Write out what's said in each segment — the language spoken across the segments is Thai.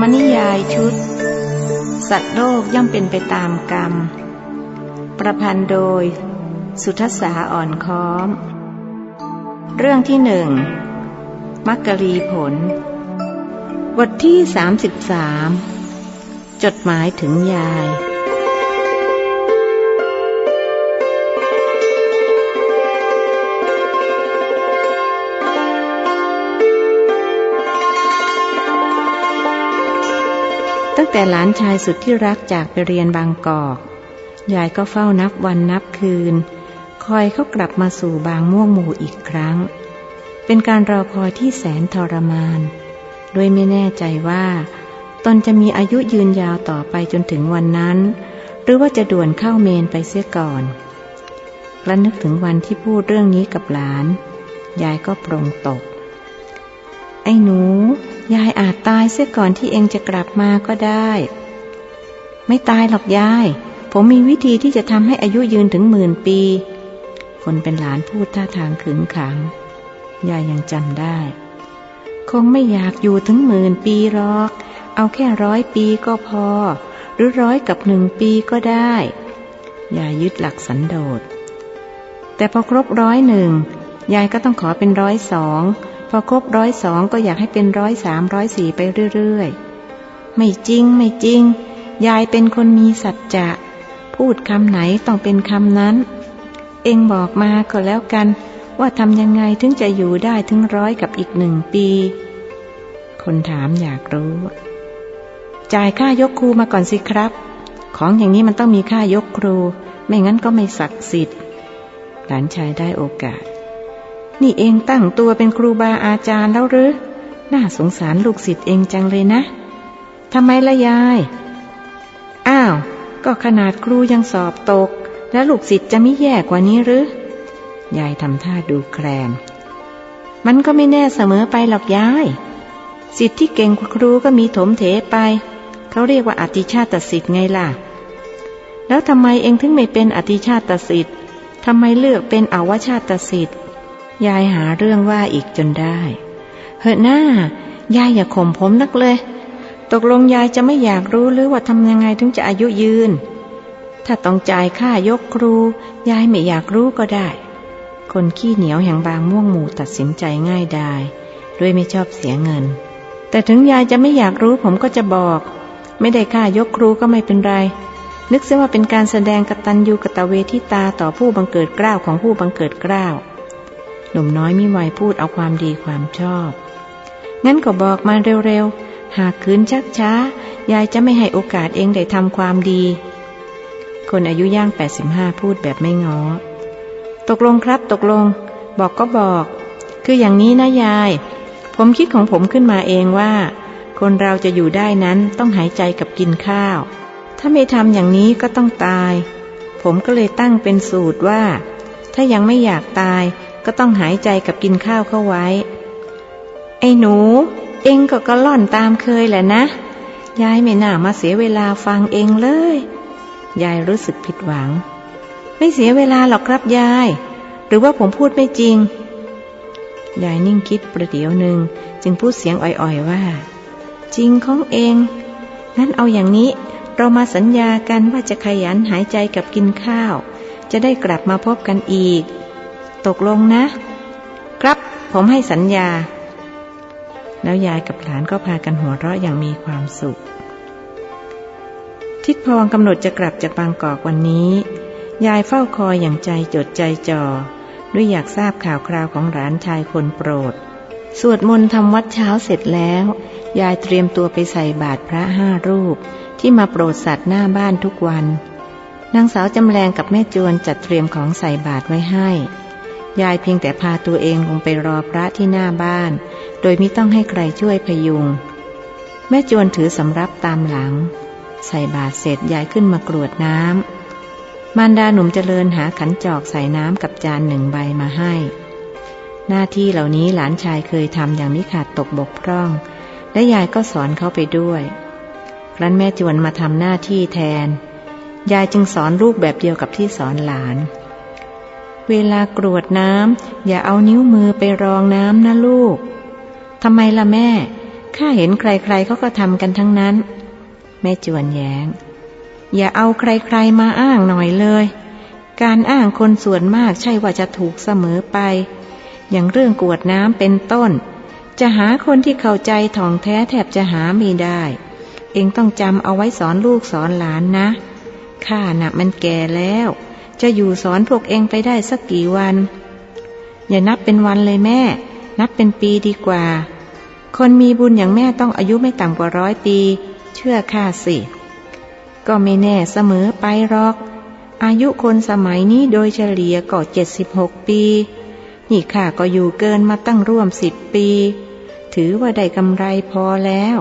มนิยายชุด สัตว์โลกย่อมเป็นไปตามกรรม ประพันธ์โดย สุทศาอ่อนค้อม เรื่องที่หนึ่งมักกะลีผล บทที่ 33 จดหมายถึงยาย ตั้งแต่หลานชายสุดที่รักจากไปเรียนบางกอก ยายก็เฝ้านับวันนับคืน คอยเขากลับมาสู่บางม่วงหมู่อีกครั้ง เป็นการรอคอยที่แสนทรมาน โดยไม่แน่ใจว่า ตนจะมีอายุยืนยาวต่อไปจนถึงวันนั้น หรือว่าจะด่วนเข้าเมนไปเสียก่อนระนึกถึงวันที่พูดเรื่องนี้กับหลาน ยายก็ปรงตก ไอ้หนู ยายอาจตายเสียก่อนที่เองจะกลับมาก็ได้ ไม่ตายหรอกยาย ผมมีวิธีที่จะทำให้อายุยืนถึงหมื่นปี คนเป็นหลานพูดท่าทางขึงขัง ยายยังจำได้ คงไม่อยากอยู่ถึงหมื่นปีหรอก เอาแค่ร้อยปีก็พอ หรือร้อยกับหนึ่งปีก็ได้ ยายยึดหลักสันโดษแต่พอครบร้อยหนึ่งยายก็ต้องขอเป็นร้อยสอง พอครบร้อยสองก็อยากให้เป็นร้อยสามร้อยสี่ไปเรื่อยๆ ไม่จริงไม่จริง ยายเป็นคนมีสัจจะ พูดคำไหนต้องเป็นคำนั้น เองบอกมาก็แล้วกัน ว่าทำยังไงถึงจะอยู่ได้ถึงร้อยกับอีกหนึ่งปี คนถามอยากรู้ จ่ายค่ายกครูมาก่อนสิครับ ของอย่างนี้มันต้องมีค่ายกครู ไม่งั้นก็ไม่ศักดิ์สิทธิ์หลานชายได้โอกาส นี่เองตั้งตัวเป็นครูบาอาจารย์แล้วหรือ น่าสงสารลูกศิษย์เองจังเลยนะทำไมละยาย อ้าว ก็ขนาดครูยังสอบตก แล้วลูกศิษย์จะไม่แย่กว่านี้หรือยายทำท่าดูแคลน มันก็ไม่แน่เสมอไปหรอกยาย สิทธิ์ที่เก่งกว่าครูก็มีถมเถไป เขาเรียกว่าอติชาตสิทธิ์ไงล่ะ แล้วทำไมเองถึงไม่เป็นอติชาตสิทธิ์ทำไมเลือกเป็นอวชาตสิทธิ์ ยายหาเรื่องว่าอีกจนได้ เฮ้หน้ายายอย่าข่มผมนักเลย ตกลงยายจะไม่อยากรู้หรือว่าทำยังไงถึงจะอายุยืน ถ้าต้องจ่ายค่ายกครู ยายไม่อยากรู้ก็ได้ คนขี้เหนียวแห่งบางม่วงหมู่ตัดสินใจง่ายได้ด้วยไม่ชอบเสียเงิน แต่ถึงยายจะไม่อยากรู้ผมก็จะบอก ไม่ได้ค่ายกครูก็ไม่เป็นไร นึกเสียว่าเป็นการแสดงกตัญญูกตเวทิตาต่อผู้บังเกิดเกล้าวของผู้บังเกิดเกล้าว หนุ่มน้อยมิไวพูดเอาความดีความชอบ งั้นก็บอกมาเร็วๆ หากคืนชักช้า ยายจะไม่ให้โอกาสเองได้ทำความดี คนอายุย่าง 85 พูดแบบไม่ง้อ ตกลงครับตกลง บอกก็บอก คืออย่างนี้นะยาย ผมคิดของผมขึ้นมาเองว่า คนเราจะอยู่ได้นั้นต้องหายใจกับกินข้าว ถ้าไม่ทำอย่างนี้ก็ต้องตาย ผมก็เลยตั้งเป็นสูตรว่า ถ้ายังไม่อยากตาย ก็ต้องหายใจกับกินข้าวเข้าไว้ ไอ้หนู เองก็กระล่อนตามเคยแหละนะ ยายไม่น่ามาเสียเวลาฟังเองเลย ยายรู้สึกผิดหวัง ไม่เสียเวลาหรอกครับยาย หรือว่าผมพูดไม่จริง ยายนิ่งคิดประเดี๋ยวหนึ่งจึงพูดเสียงอ่อยๆว่า จริงของเอง งั้นเอาอย่างนี้ เรามาสัญญากันว่าจะขยันหายใจกับกินข้าว จะได้กลับมาพบกันอีก ตกลงนะ ครับผมให้สัญญา แล้วยายกับหลานก็พากันหัวเราะอย่างมีความสุข ทิดพองกำหนดจะกลับจากบางกอกวันนี้ ยายเฝ้าคอยอย่างใจจดใจจ่อด้วยอยากทราบข่าวคราวของหลานชายคนโปรด สวดมนต์ทำวัดเช้าเสร็จแล้ว ยายเตรียมตัวไปใส่บาตรพระห้ารูป ที่มาโปรดสัตว์หน้าบ้านทุกวันนางสาวจำแรงกับแม่จวนจัดเตรียมของใส่บาตรไว้ให้ ยายเพียงแต่พาตัวเองลงไปรอพระที่หน้าบ้าน โดยไม่ต้องให้ใครช่วยพยุง แม่จวนถือสำรับตามหลัง ใส่บาตรเสร็จยายขึ้นมากรวดน้ำมารดาหนุ่มเจริญหาขันจอกใส่น้ำกับจานหนึ่งใบมาให้ หน้าที่เหล่านี้หลานชายเคยทำอย่างไม่ขาดตกบกพร่อง และยายก็สอนเขาไปด้วยครั้นแม่จวนมาทำหน้าที่แทน ยายจึงสอนลูกแบบเดียวกับที่สอนหลาน เวลากรวดน้ำอย่าเอานิ้วมือไปรองน้ำนะลูกทำไมล่ะแม่ ข้าเห็นใครๆเขาก็ทำกันทั้งนั้น แม่จวนแยง้ง อย่าเอาใครๆมาอ้างหน่อยเลย การอ้างคนส่วนมากใช่ว่าจะถูกเสมอไป อย่างเรื่องกวดน้ำเป็นต้น จะหาคนที่เข้าใจถ่องแท้แทบจะหาไม่ได้ เองต้องจำเอาไว้สอนลูกสอนหลานนะ ข้าน่ะมันแก่แล้ว จะอยู่สอนพวกเองไปได้สักกี่วัน อย่านับเป็นวันเลยแม่ นับเป็นปีดีกว่า คนมีบุญอย่างแม่ต้องอายุไม่ต่ำกว่าร้อยปี เชื่อข้าสิ ก็ไม่แน่เสมอไปหรอก อายุคนสมัยนี้โดยเฉลี่ยก็เจ็ดสิบหกปี นี่ข้าก็อยู่เกินมาตั้งร่วมสิบปี ถือว่าได้กำไรพอแล้ว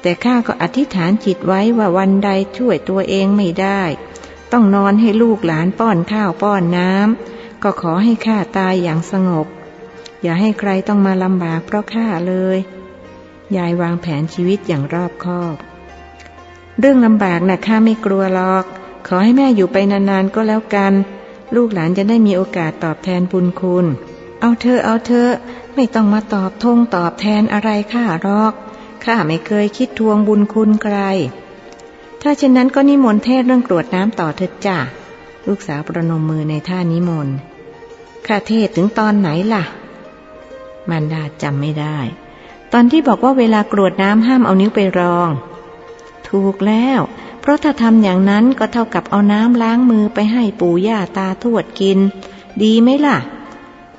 แต่ข้าก็อธิษฐานจิตไว้ว่าวันใดช่วยตัวเองไม่ได้ ต้องนอนให้ลูกหลานป้อนข้าวป้อนน้ำก็ขอให้ข้าตายอย่างสงบ อย่าให้ใครต้องมาลำบากเพราะข้าเลย ยายวางแผนชีวิตอย่างรอบคอบ เรื่องลำบากนะ่ะข้าไม่กลัวหรอก ขอให้แม่อยู่ไปนานๆก็แล้วกัน ลูกหลานจะได้มีโอกาสตอบแทนบุญคุณ เอาเธอเอาเธอไม่ต้องมาตอบทงตอบแทนอะไรข้าหรอกข้าไม่เคยคิดทวงบุญคุณใคร ถ้าเช่นนั้นก็นิมนต์เทศเรื่องกรวดน้ำต่อเถิดจ้าลูกสาวประนมมือในท่านิมนต์ข้าเทศถึงตอนไหนล่ะมารดาจำไม่ได้ ตอนที่บอกว่าเวลากรวดน้ำห้ามเอานิ้วไปรอง ถูกแล้ว เพราะถ้าทำอย่างนั้นก็เท่ากับเอาน้ำล้างมือไปให้ปู่ย่าตาทวดกิน ดีไหมล่ะ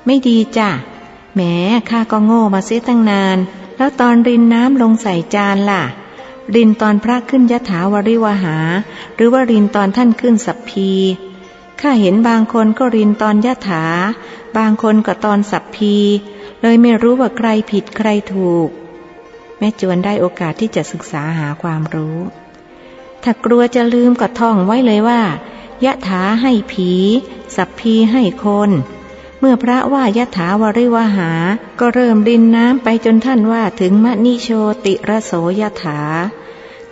ไม่ดีจ้ะแหมข้าก็โง่มาเสียตั้งนาน แล้วตอนรินน้ำลงใส่จานล่ะ รินตอนพระขึ้นยถาวริวหา หรือว่ารินตอนท่านขึ้นสัพพีข้าเห็นบางคนก็รินตอนยถา บางคนก็ตอนสัพพี เลยไม่รู้ว่าใครผิดใครถูก แม่จวนได้โอกาสที่จะศึกษาหาความรู้ ถ้ากลัวจะลืมก็ท่องไว้เลยว่ายะถาให้ผี สัพพีให้คน เมื่อพระว่ายะถาวริวหา ก็เริ่มดินน้ำไปจนท่านว่าถึงมณิโชติระโสยะถา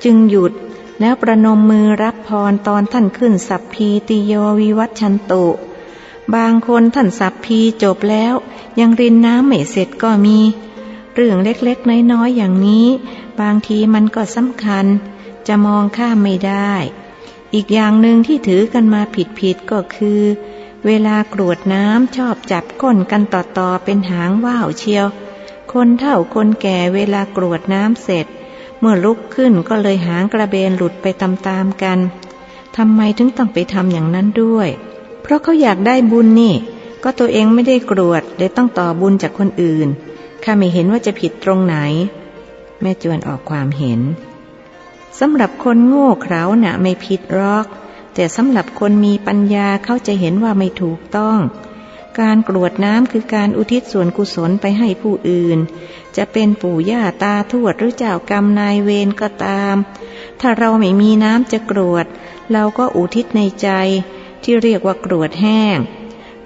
จึงหยุดแล้วประนมมือรับพรตอนท่านขึ้นสัพพีติโยวิวัชชันตุ บางคนท่านสัพพีจบแล้ว ยังรินน้ำไม่เสร็จก็มี เรื่องเล็กๆ น้อยๆ อย่างนี้ บางทีมันก็สำคัญ จะมองข้ามไม่ได้ อีกอย่างหนึ่งที่ถือกันมาผิดๆ ก็คือ เวลากรวดน้ำชอบจับก้นกันต่อๆ เป็นหางว่าวเชียว คนเฒ่าคนแก่เวลากรวดน้ำเสร็จ เมื่อลุกขึ้นก็เลยหางกระเบนหลุดไปตามๆกันทำไมถึงต้องไปทำอย่างนั้นด้วย เพราะเขาอยากได้บุญนี่ ก็ตัวเองไม่ได้กรวดเลยต้องต่อบุญจากคนอื่น ข้าไม่เห็นว่าจะผิดตรงไหน แม่จวนออกความเห็นสำหรับคนโง่เขลาหนะไม่ผิดหรอก แต่สำหรับคนมีปัญญาเขาจะเห็นว่าไม่ถูกต้อง การกรวดน้ำคือการอุทิศส่วนกุศลไปให้ผู้อื่น จะเป็นปู่ย่าตาทวดหรือเจ้ากรรมนายเวรก็ตาม ถ้าเราไม่มีน้ำจะกรวด เราก็อุทิศในใจที่เรียกว่ากรวดแห้ง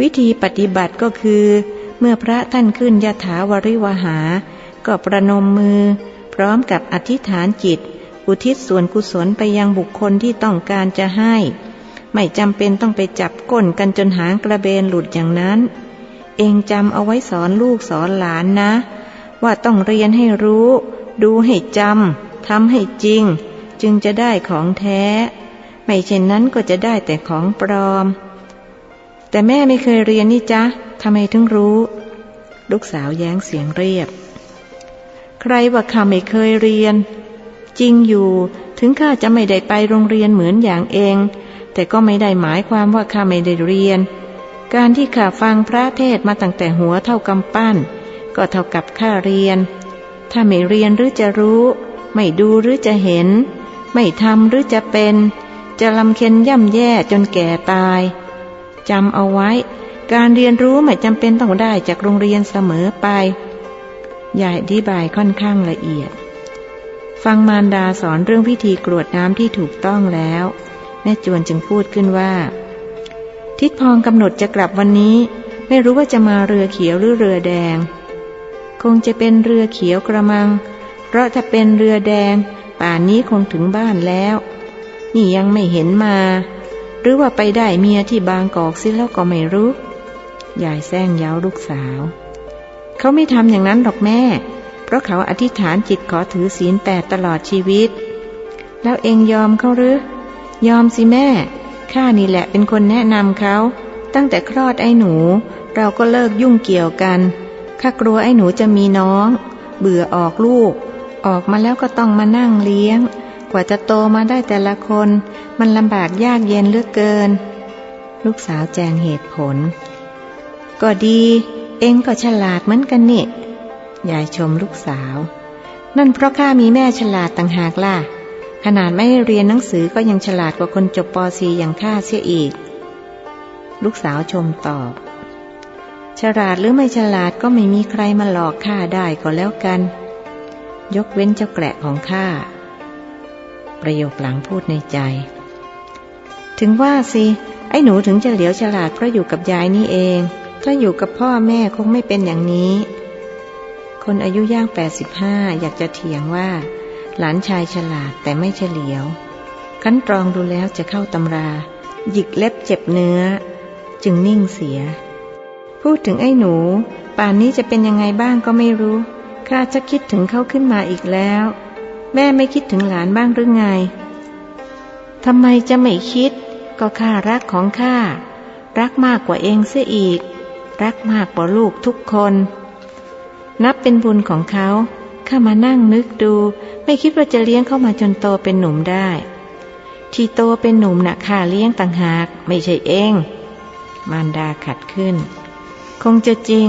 วิธีปฏิบัติก็คือ เมื่อพระท่านขึ้นยถาวริวหา ก็ประนมมือ พร้อมกับอธิษฐานจิต อุทิศส่วนกุศลไปยังบุคคลที่ต้องการจะให้ ไม่จำเป็นต้องไปจับก้นกันจนหางกระเบนหลุดอย่างนั้น เองจำเอาไว้สอนลูกสอนหลานนะ ว่าต้องเรียนให้รู้ ดูให้จำทำให้จริง จึงจะได้ของแท้ ไม่เช่นนั้นก็จะได้แต่ของปลอม แต่แม่ไม่เคยเรียนนี่จ๊ะทำไมถึงรู้ ลูกสาวแย้งเสียงเรียบ ใครว่าข้าไม่เคยเรียน จริงอยู่ถึงข้าจะไม่ได้ไปโรงเรียนเหมือนอย่างเอง แต่ก็ไม่ได้หมายความว่าข้าไม่ได้เรียน การที่ข้าฟังพระเทศมาตั้งแต่หัวเท่ากำปั้น ก็เท่ากับข้าเรียน ถ้าไม่เรียนหรือจะรู้ ไม่ดูหรือจะเห็น ไม่ทำหรือจะเป็น จะลำเค็นย่ำแย่จนแก่ตายจำเอาไว้ การเรียนรู้ไม่จำเป็นต้องได้จากโรงเรียนเสมอไปยายอธิบายค่อนข้างละเอียด ฟังมารดาสอนเรื่องพิธีกรวดน้ำที่ถูกต้องแล้ว แม่จวนจึงพูดขึ้นว่า ทิดพองกำหนดจะกลับวันนี้ ไม่รู้ว่าจะมาเรือเขียวหรือเรือแดง คงจะเป็นเรือเขียวกระมัง เพราะถ้าเป็นเรือแดง ป่านนี้คงถึงบ้านแล้ว นี่ยังไม่เห็นมา หรือว่าไปได้เมียที่บางกอกซิแล้วก็ไม่รู้ยายแซงเย้าลูกสาว เขาไม่ทำอย่างนั้นหรอกแม่ เพราะเขาอธิษฐานจิตขอถือศีลแปดตลอดชีวิต แล้วเองยอมเขาหรือ ยอมสิแม่ ข้านี่แหละเป็นคนแนะนำเขา ตั้งแต่คลอดไอ้หนู เราก็เลิกยุ่งเกี่ยวกัน ข้ากลัวไอ้หนูจะมีน้อง เบื่อออกลูก ออกมาแล้วก็ต้องมานั่งเลี้ยง กว่าจะโตมาได้แต่ละคน มันลำบากยากเย็นเหลือเกิน ลูกสาวแจงเหตุผล ก็ดี เองก็ฉลาดเหมือนกันนี่ยายชมลูกสาว นั่นเพราะข้ามีแม่ฉลาดต่างหากล่ะ ขนาดไม่เรียนหนังสือก็ยังฉลาดกว่าคนจบป .4 อย่างข้าเสียอีก ลูกสาวชมตอบ ฉลาดหรือไม่ฉลาดก็ไม่มีใครมาหลอกข้าได้ก็แล้วกัน ยกเว้นเจ้าแกละของข้า ประโยคหลังพูดในใจ ถึงว่าสิ ไอ้หนูถึงจะเหลียวฉลาดเพราะอยู่กับยายนี่เอง ถ้าอยู่กับพ่อแม่คงไม่เป็นอย่างนี้ คนอายุย่าง 85 อยากจะเถียงว่า หลานชายฉลาดแต่ไม่เฉลียว คั้นตรองดูแล้วจะเข้าตำรา หยิกเล็บเจ็บเนื้อ จึงนิ่งเสีย พูดถึงไอ้หนู ป่านนี้จะเป็นยังไงบ้างก็ไม่รู้ ข้าจะคิดถึงเขาขึ้นมาอีกแล้ว แม่ไม่คิดถึงหลานบ้างหรือไงทำไมจะไม่คิด ก็ข้ารักของข้า รักมากกว่าเองเสียอีก รักมากกว่าลูกทุกคน นับเป็นบุญของเขา ข้ามานั่งนึกดู ไม่คิดว่าจะเลี้ยงเข้ามาจนโตเป็นหนุ่มได้ ที่โตเป็นหนุ่มนะ่ะข้าเลี้ยงต่างหาก ไม่ใช่เอง มารดาขัดขึ้น คงจะจริง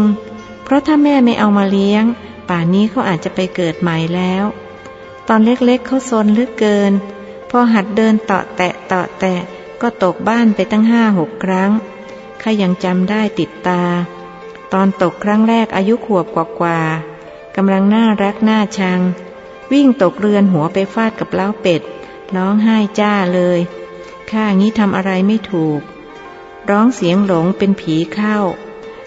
เพราะถ้าแม่ไม่เอามาเลี้ยง ป่านนี้เขาอาจจะไปเกิดใหม่แล้ว ตอนเล็กๆเขาซนลือเกิน พอหัดเดินเตาะแตะเตาะแตะก็ตกบ้านไปตั้งห้าหกครั้งข้ายังจำได้ติดตา ตอนตกครั้งแรกอายุขวบกว่าๆ กำลังน่ารักน่าชัง วิ่งตกเรือนหัวไปฟาดกับเล้าเป็ด ร้องไห้จ้าเลย ข้างี้ทำอะไรไม่ถูก ร้องเสียงหลงเป็นผีเข้า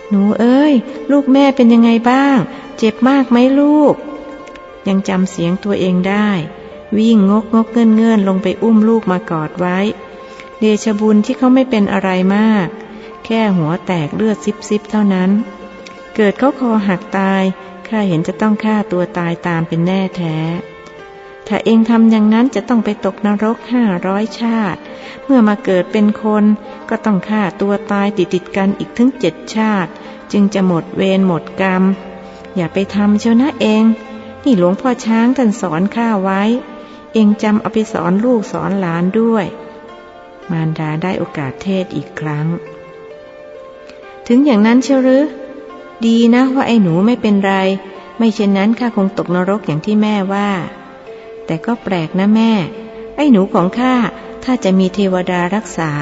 หนูเอ้ย ลูกแม่เป็นยังไงบ้าง เจ็บมากไหมลูก ยังจำเสียงตัวเองได้ วิ่งงกงกเงื่อนเงื่อนลงไปอุ้มลูกมากอดไว้ เดชบุญที่เขาไม่เป็นอะไรมาก แค่หัวแตกเลือดซิบซิบเท่านั้น เกิดเขาคอหักตาย ข้าเห็นจะต้องฆ่าตัวตายตามเป็นแน่แท้ ถ้าเองทำอย่างนั้นจะต้องไปตกนรกห้าร้อยชาติ เมื่อมาเกิดเป็นคนก็ต้องฆ่าตัวตายติดติดกันอีกถึงเจ็ดชาติ จึงจะหมดเวรหมดกรรม อย่าไปทำเชียวนะเอง นี่หลวงพ่อช้างท่านสอนข้าไว้ เองจำเอาไปสอนลูกสอนหลานด้วย มารดาได้โอกาสเทศอีกครั้ง ถึงอย่างนั้นเชียวหรือ ดีนะว่าไอ้หนูไม่เป็นไร ไม่เช่นนั้นข้าคงตกนรกอย่างที่แม่ว่า แต่ก็แปลกนะแม่ ไอ้หนูของข้าถ้าจะมีเทวดารักษา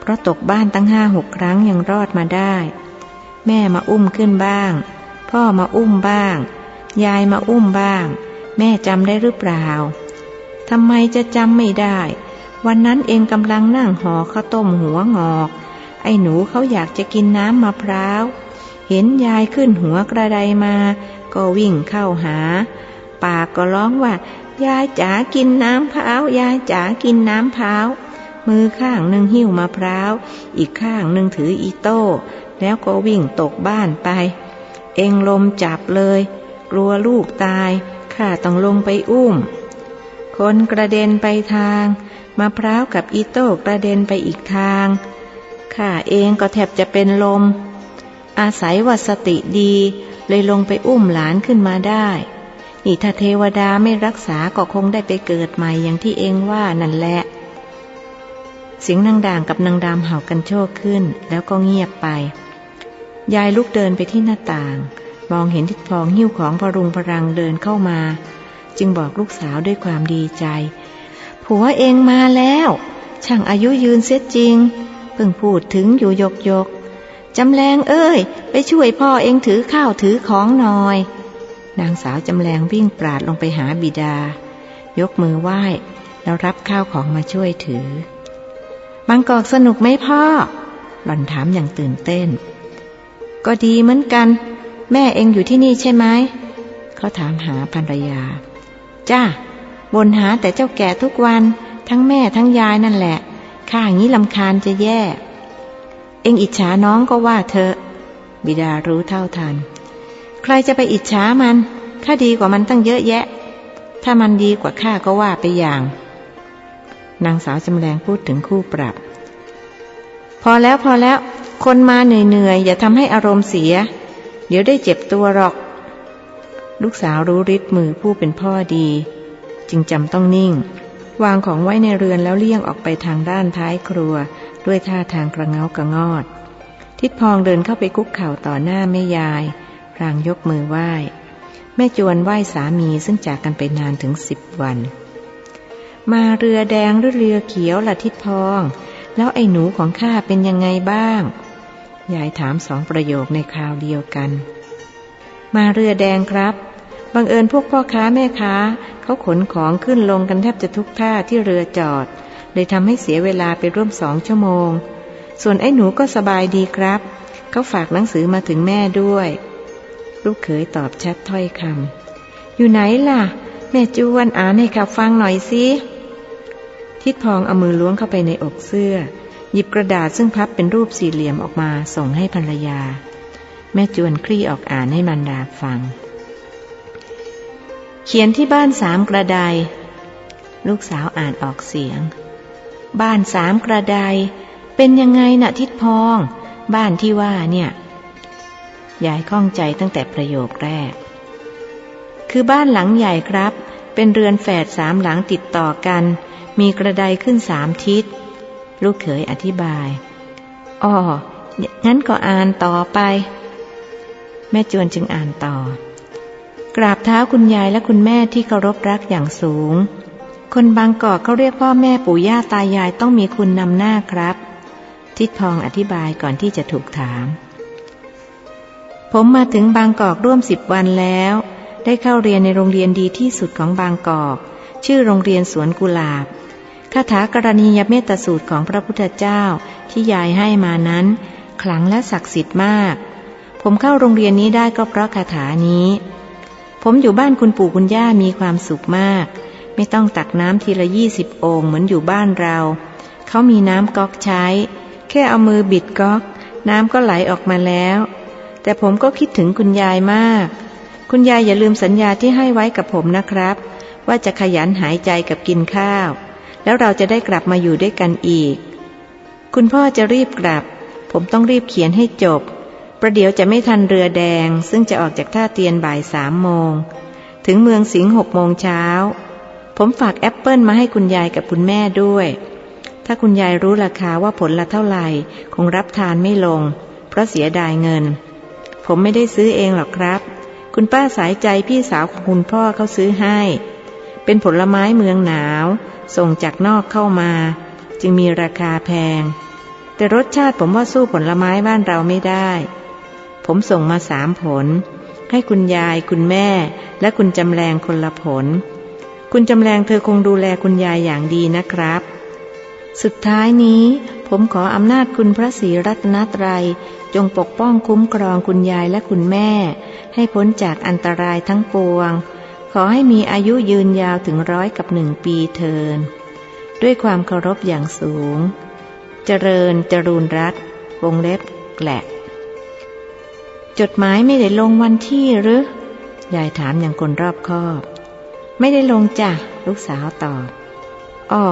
เพราะตกบ้านตั้งห้าหกครั้งยังรอดมาได้ แม่มาอุ้มขึ้นบ้าง พ่อมาอุ้มบ้าง ยายมาอุ้มบ้าง แม่จำได้หรือเปล่าทำไมจะจำไม่ได้ วันนั้นเองกำลังนั่งห่อข้าวต้มหัวงอก ไอ้หนูเขาอยากจะกินน้ำมะพร้าว เห็นยายขึ้นหัวกระไดมา ก็วิ่งเข้าหา ปากก็ร้องว่า ยายจ๋ากินน้ำพร้าวยายจ๋ากินน้ำพร้าวมือข้างหนึ่งหิ้วมะพร้าว อีกข้างหนึ่งถืออีโต้ แล้วก็วิ่งตกบ้านไป เองลมจับเลย กลัวลูกตาย ข้าต้องลงไปอุ้ม คนกระเด็นไปทางมะพร้าวกับอีโต้กระเด็นไปอีกทาง ข้าเองก็แทบจะเป็นลม อาศัยว่าสติดี เลยลงไปอุ้มหลานขึ้นมาได้ นี่ถ้าเทวดาไม่รักษาก็คงได้ไปเกิดใหม่อย่างที่เองว่านั่นแหละ เสียงนางด่างกับนางดำเห่ากันโชคขึ้น แล้วก็เงียบไป ยายลุกเดินไปที่หน้าต่าง มองเห็นทิดพองหิ้วของพรุงพรังเดินเข้ามา จึงบอกลูกสาวด้วยความดีใจ ผัวเองมาแล้ว ช่างอายุยืนเสียจริง เพิ่งพูดถึงอยู่ยกยก จำแรงเอ้ย ไปช่วยพ่อเองถือข้าวถือของหน่อย นางสาวจำแรงวิ่งปราดลงไปหาบิดา ยกมือไหว้แล้วรับข้าวของมาช่วยถือ บางกอกสนุกไหมพ่อ หล่อนถามอย่างตื่นเต้น ก็ดีเหมือนกัน แม่เองอยู่ที่นี่ใช่ไหม เขาถามหาภรรยา จ้าบนหาแต่เจ้าแก่ทุกวัน ทั้งแม่ทั้งยายนั่นแหละ ข้าอย่างนี้ลำคาญจะแย่ เองอิจฉาน้องก็ว่าเธอบิดารู้เท่าทัน ใครจะไปอิจฉามันข้าดีกว่ามันตั้งเยอะแยะ ถ้ามันดีกว่าข้าก็ว่าไปอย่าง นางสาวจำแรงพูดถึงคู่ปรับ พอแล้วพอแล้ว คนมาเหนื่อยๆอย่าทำให้อารมณ์เสีย เดี๋ยวได้เจ็บตัวหรอก ลูกสาวรู้ริดมือผู้เป็นพ่อดี จึงจำต้องนิ่ง วางของไว้ในเรือนแล้วเลี่ยงออกไปทางด้านท้ายครัว ด้วยท่าทางกระเงากระงอด ทิดพองเดินเข้าไปคุกเข่าต่อหน้าแม่ยาย พรางยกมือไหว้ แม่จวนไหว้สามีซึ่งจากกันไปนานถึงสิบวัน มาเรือแดงหรือเรือเขียวล่ะทิดพอง แล้วไอ้หนูของข้าเป็นยังไงบ้าง ยายถามสองประโยคในคราวเดียวกัน มาเรือแดงครับบังเอิญพวกพ่อค้าแม่ค้าเขาขนของขึ้นลงกันแทบจะทุกท่าที่เรือจอด เลยทำให้เสียเวลาไปร่วมสองชั่วโมง ส่วนไอ้หนูก็สบายดีครับ เขาฝากหนังสือมาถึงแม่ด้วย ลูกเขยตอบชัดถ้อยคำอยู่ไหนล่ะ แม่จวนอ่านให้ขับฟังหน่อยสิทิดพองเอามือล้วงเข้าไปในอกเสื้อ หยิบกระดาษซึ่งพับเป็นรูปสี่เหลี่ยมออกมาส่งให้ภรรยา แม่จวนคลี่ออกอ่านให้มันดาฟัง เขียนที่บ้านสามกระไดลูกสาวอ่านออกเสียง บ้านสามกระไดเป็นยังไงน่ะทิดพอง บ้านที่ว่าเนี่ยยายข้องใจตั้งแต่ประโยคแรก คือบ้านหลังใหญ่ครับ เป็นเรือนแฝดสามหลังติดต่อกัน มีกระไดขึ้นสามทิศ ลูกเขยอธิบายอ๋องั้นก็อ่านต่อไป แม่จวนจึงอ่านต่อ กราบเท้าคุณยายและคุณแม่ที่เคารพรักอย่างสูง คนบางกอกเขาเรียกพ่อแม่ปู่ย่าตายายต้องมีคุณนำหน้าครับ ทิดพองอธิบายก่อนที่จะถูกถาม ผมมาถึงบางกอกร่วมสิบวันแล้ว ได้เข้าเรียนในโรงเรียนดีที่สุดของบางกอก ชื่อโรงเรียนสวนกุหลาบคาถากรณียเมตสูตรของพระพุทธเจ้าที่ยายให้มานั้น ขลังและศักดิ์สิทธิ์มาก ผมเข้าโรงเรียนนี้ได้ก็เพราะคาถานี้ ผมอยู่บ้านคุณปู่คุณย่ามีความสุขมาก ไม่ต้องตักน้ำทีละยี่สิบโอ่งเหมือนอยู่บ้านเรา เขามีน้ำก๊อกใช้ แค่เอามือบิดก๊อก น้ำก็ไหลออกมาแล้ว แต่ผมก็คิดถึงคุณยายมาก คุณยายอย่าลืมสัญญาที่ให้ไว้กับผมนะครับ ว่าจะขยันหายใจกับกินข้าว แล้วเราจะได้กลับมาอยู่ด้วยกันอีก คุณพ่อจะรีบกลับ ผมต้องรีบเขียนให้จบ ประเดี๋ยวจะไม่ทันเรือแดง ซึ่งจะออกจากท่าเตียนบ่ายสามโมงถึงเมืองสิงห์หกโมงเช้า ผมฝากแอปเปิลมาให้คุณยายกับคุณแม่ด้วย ถ้าคุณยายรู้ราคาว่าผลละเท่าไหร่คงรับทานไม่ลง เพราะเสียดายเงิน ผมไม่ได้ซื้อเองหรอกครับ คุณป้าสายใจพี่สาวของคุณพ่อเขาซื้อให้ เป็นผลไม้เมืองหนาว ส่งจากนอกเข้ามา จึงมีราคาแพง แต่รสชาติผมว่าสู้ผลไม้บ้านเราไม่ได้ ผมส่งมาสามผล ให้คุณยายคุณแม่ และคุณจำแรงคนละผล คุณจำแรงเธอคงดูแลคุณยายอย่างดีนะครับ สุดท้ายนี้ผมขออำนาจคุณพระศรีรัตนตรัย จงปกป้องคุ้มครองคุณยายและคุณแม่ ให้พ้นจากอันตรายทั้งปวง ขอให้มีอายุยืนยาวถึงร้อยกับหนึ่งปีเทิน ด้วยความเคารพอย่างสูง เจริญจรูนรัตวงเล็บแกละ จดหมายไม่ได้ลงวันที่หรือยายถามอย่างคนรอบคอบ ไม่ได้ลงจ้ะลูกสาวตอบอ้อ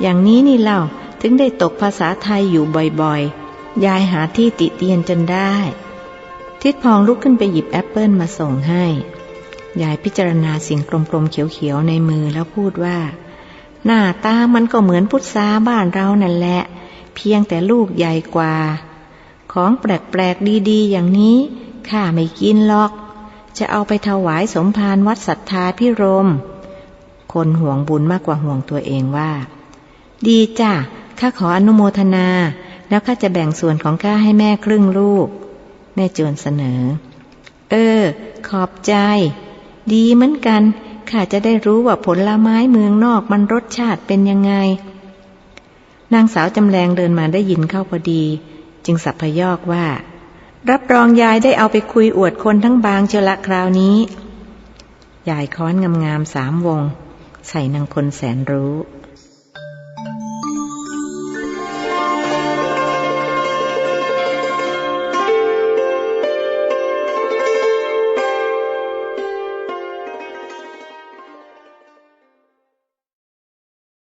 อย่างนี้นี่เล่าถึงได้ตกภาษาไทยอยู่บ่อยๆ ยายหาที่ติเตียนจนได้ ทิดพองลุกขึ้นไปหยิบแอปเปิลมาส่งให้ ยายพิจารณาสิ่งกลมๆเขียวๆในมือแล้วพูดว่า หน้าตามันก็เหมือนพุทราบ้านเรานั่นแหละ เพียงแต่ลูกใหญ่กว่า ของแปลกๆดีๆ อย่างนี้ข้าไม่กินหรอก จะเอาไปถวายสมภารวัดศรัทธาพิรม คนห่วงบุญมากกว่าห่วงตัวเองว่า ดีจ้ะข้าขออนุโมทนา แล้วข้าจะแบ่งส่วนของข้าให้แม่ครึ่งลูก แม่โจรเสนอ เออ ขอบใจ ดีเหมือนกันข้าจะได้รู้ว่าผลไม้เมืองนอกมันรสชาติเป็นยังไง นางสาวจำแรงเดินมาได้ยินเข้าพอดี จึงสับพยอกว่า รับรองยายได้เอาไปคุยอวดคนทั้งบางเจละคราวนี้ ยายค้อนงามๆสามวง ใส่นางคนแสนรู้